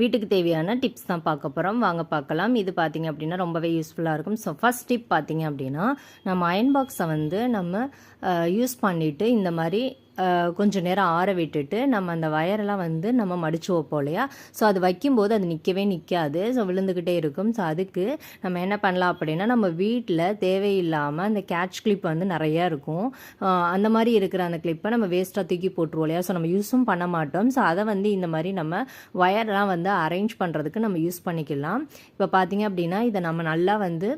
வீட்டுக்கு தேவையான டிப்ஸ் தான் பார்க்க போகிறோம் வாங்க பார்க்கலாம். இது பார்த்திங்க அப்படின்னா ரொம்பவே யூஸ்ஃபுல்லாக இருக்கும். ஸோ ஃபஸ்ட் டிப் பார்த்திங்க அப்படின்னா நம்ம அயன் பாக்ஸை வந்து நம்ம யூஸ் பண்ணிவிட்டு இந்த மாதிரி கொஞ்சம் நேரம் ஆற விட்டுட்டு நம்ம அந்த வயரெல்லாம் வந்து நம்ம மடித்து வைப்போம் இல்லையா? ஸோ அது வைக்கும்போது அது நிற்கவே நிற்காது ஸோ விழுந்துக்கிட்டே இருக்கும். ஸோ அதுக்கு நம்ம என்ன பண்ணலாம் அப்படின்னா நம்ம வீட்டில் தேவையில்லாமல் அந்த கேட்ச் கிளிப் வந்து நிறையா இருக்கும். அந்த மாதிரி இருக்கிற அந்த கிளிப்பை நம்ம வேஸ்ட்டாக தூக்கி போட்டுருவோம் இல்லையா? ஸோ நம்ம யூஸும் பண்ண மாட்டோம். ஸோ அதை வந்து இந்த மாதிரி நம்ம ஒயர்லாம் வந்து அரேஞ்ச் பண்ணுறதுக்கு நம்ம யூஸ் பண்ணிக்கலாம். இப்போ பார்த்தீங்க அப்படின்னா இதை நம்ம நல்லா வந்து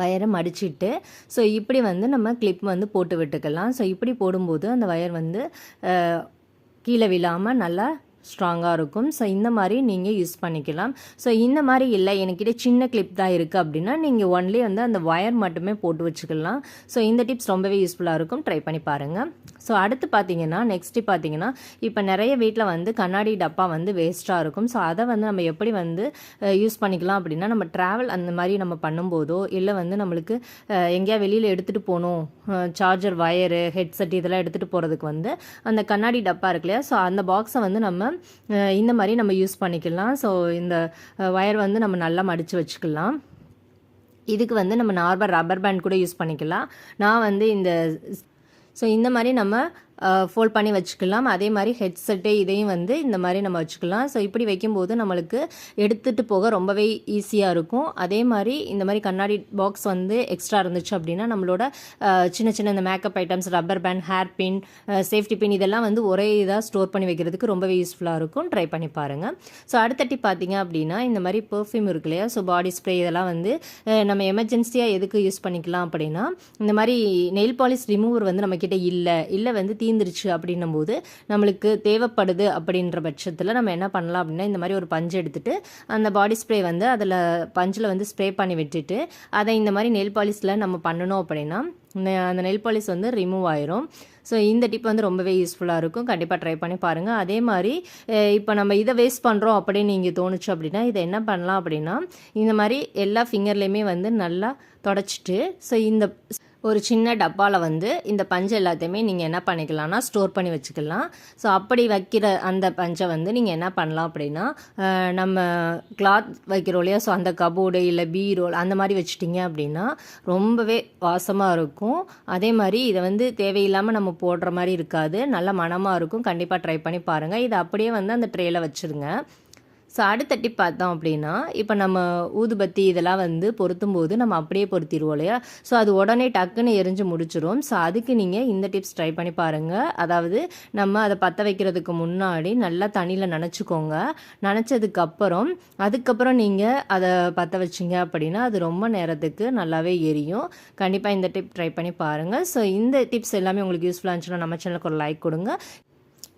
வயரை மடிச்சிட்டு ஸோ இப்படி வந்து நம்ம கிளிப் வந்து போட்டு விட்டுக்கலாம். ஸோ இப்படி போடும்போது அந்த வயர் வந்து கீழே விழாமல் நல்லா ஸ்ட்ராங்காக இருக்கும். ஸோ இந்த மாதிரி நீங்கள் யூஸ் பண்ணிக்கலாம். ஸோ இந்த மாதிரி இல்லை என்கிட்ட சின்ன கிளிப் தான் இருக்குது அப்படின்னா நீங்கள் ஒன்லி வந்து அந்த ஒயர் மட்டுமே போட்டு வச்சுக்கலாம். ஸோ இந்த டிப்ஸ் ரொம்பவே யூஸ்ஃபுல்லாக இருக்கும். ட்ரை பண்ணி பாருங்கள் ஸோ அடுத்து பார்த்தீங்கன்னா நெக்ஸ்ட்டு பார்த்தீங்கன்னா இப்போ நிறைய வீட்டில் வந்து கண்ணாடி டப்பா வந்து வேஸ்ட்டாக இருக்கும். ஸோ அதை வந்து நம்ம எப்படி வந்து யூஸ் பண்ணிக்கலாம் அப்படின்னா நம்ம ட்ராவல் அந்த மாதிரி நம்ம பண்ணும்போதோ இல்லை வந்து நம்மளுக்கு எங்கேயா வெளியில் எடுத்துகிட்டு போகணும் சார்ஜர் வயரு ஹெட்செட் இதெல்லாம் எடுத்துகிட்டு போகிறதுக்கு வந்து அந்த கண்ணாடி டப்பா இருக்கு இல்லையா? ஸோ அந்த பாக்ஸை வந்து நம்ம இந்த மாதிரி நம்ம யூஸ் பண்ணிக்கலாம். ஸோ இந்த ஒயர் வந்து நம்ம நல்லா மடித்து வச்சுக்கலாம். இதுக்கு வந்து நம்ம நார்மல் ரப்பர் பேண்ட் கூட யூஸ் பண்ணிக்கலாம். நான் வந்து இந்த ஸோ இந்த மாதிரி நம்ம ஃபோல்ட் பண்ணி வச்சுக்கலாம். அதே மாதிரி ஹெட்செட்டு இதையும் வந்து இந்த மாதிரி நம்ம வச்சுக்கலாம். ஸோ இப்படி வைக்கும்போது நம்மளுக்கு எடுத்துகிட்டு போக ரொம்பவே ஈஸியாக இருக்கும். அதே மாதிரி இந்த மாதிரி கண்ணாடி பாக்ஸ் வந்து எக்ஸ்ட்ரா இருந்துச்சு அப்படின்னா நம்மளோட சின்ன சின்ன இந்த makeup items rubber band hair pin safety pin இதெல்லாம் வந்து ஒரே இதாக ஸ்டோர் பண்ணி வைக்கிறதுக்கு ரொம்பவே யூஸ்ஃபுல்லாக இருக்கும். ட்ரை பண்ணி பாருங்கள் ஸோ அடுத்தட்டி பார்த்தீங்க அப்படின்னா இந்த மாதிரி பெர்ஃப்யூம் இருக்கு இல்லையா? ஸோ பாடி ஸ்ப்ரே இதெல்லாம் வந்து நம்ம எமர்ஜென்சியாக எதுக்கு யூஸ் பண்ணிக்கலாம் அப்படின்னா இந்த மாதிரி நெயில் பாலிஷ் ரிமூவர் வந்து நம்மக்கிட்ட இல்லை. இல்லை வந்து தீந்துருச்சு அப்படின்னும் போது நம்மளுக்கு தேவைப்படுது அப்படின்ற பட்சத்தில் நம்ம என்ன பண்ணலாம் அப்படின்னா இந்த மாதிரி ஒரு பஞ்சு எடுத்துகிட்டு அந்த பாடி ஸ்ப்ரே வந்து அதில் பஞ்சில் வந்து ஸ்ப்ரே பண்ணி விட்டுட்டு அதை இந்த மாதிரி நெல் பாலிஷில் நம்ம பண்ணணும் அப்படின்னா அந்த நெல் பாலிஷ் வந்து ரிமூவ் ஆயிரும். ஸோ இந்த டிப் வந்து ரொம்பவே யூஸ்ஃபுல்லாக இருக்கும். கண்டிப்பாக ட்ரை பண்ணி பாருங்கள் அதே மாதிரி இப்போ நம்ம இதை வேஸ்ட் பண்ணுறோம் அப்படின்னு நீங்கள் தோணுச்சு அப்படின்னா இதை என்ன பண்ணலாம் அப்படின்னா இந்த மாதிரி எல்லா ஃபிங்கர்லேயுமே வந்து நல்லா தொடச்சிட்டு ஸோ இந்த ஒரு சின்ன டப்பாவில் வந்து இந்த பஞ்சை எல்லாத்தையுமே நீங்கள் என்ன பண்ணிக்கலாம்னா ஸ்டோர் பண்ணி வச்சுக்கலாம். ஸோ அப்படி வைக்கிற அந்த பஞ்சை வந்து நீங்கள் என்ன பண்ணலாம் அப்படின்னா நம்ம கிளாத் வைக்கிறோம் இல்லையா? ஸோ அந்த கபோர்டு இல்லை பீரோல் அந்த மாதிரி வச்சுட்டிங்க அப்படின்னா ரொம்பவே வாசமாக இருக்கும். அதே மாதிரி இதை வந்து தேவையில்லாமல் நம்ம போடுற மாதிரி இருக்காது. நல்ல மனமாக இருக்கும். கண்டிப்பாக ட்ரை பண்ணி பாருங்கள் இதை அப்படியே வந்து அந்த ட்ரேயில் வச்சுருங்க. ஸோ அடுத்த டிப் பார்த்தோம் அப்படின்னா இப்போ நம்ம ஊதுபத்தி இதெல்லாம் வந்து பொருத்தும் போது நம்ம அப்படியே பொருத்திடுவோம் இல்லையா? ஸோ அது உடனே டக்குன்னு எரிஞ்சு முடிச்சிடும் ஸோ அதுக்கு நீங்கள் இந்த டிப்ஸ் ட்ரை பண்ணி பாருங்கள் அதாவது நம்ம அதை பற்ற வைக்கிறதுக்கு முன்னாடி நல்லா தண்ணியில் நினச்சிக்கோங்க. நினச்சதுக்கப்புறம் அதுக்கப்புறம் நீங்கள் அதை பற்ற வச்சிங்க அப்படின்னா அது ரொம்ப நேரத்துக்கு நல்லாவே எரியும். கண்டிப்பாக இந்த டிப் ட்ரை பண்ணி பாருங்கள் ஸோ இந்த டிப்ஸ் எல்லாமே உங்களுக்கு யூஸ்ஃபுல்லாக இருந்துச்சுன்னா நம்ம சேனலுக்கு ஒரு லைக் கொடுங்க.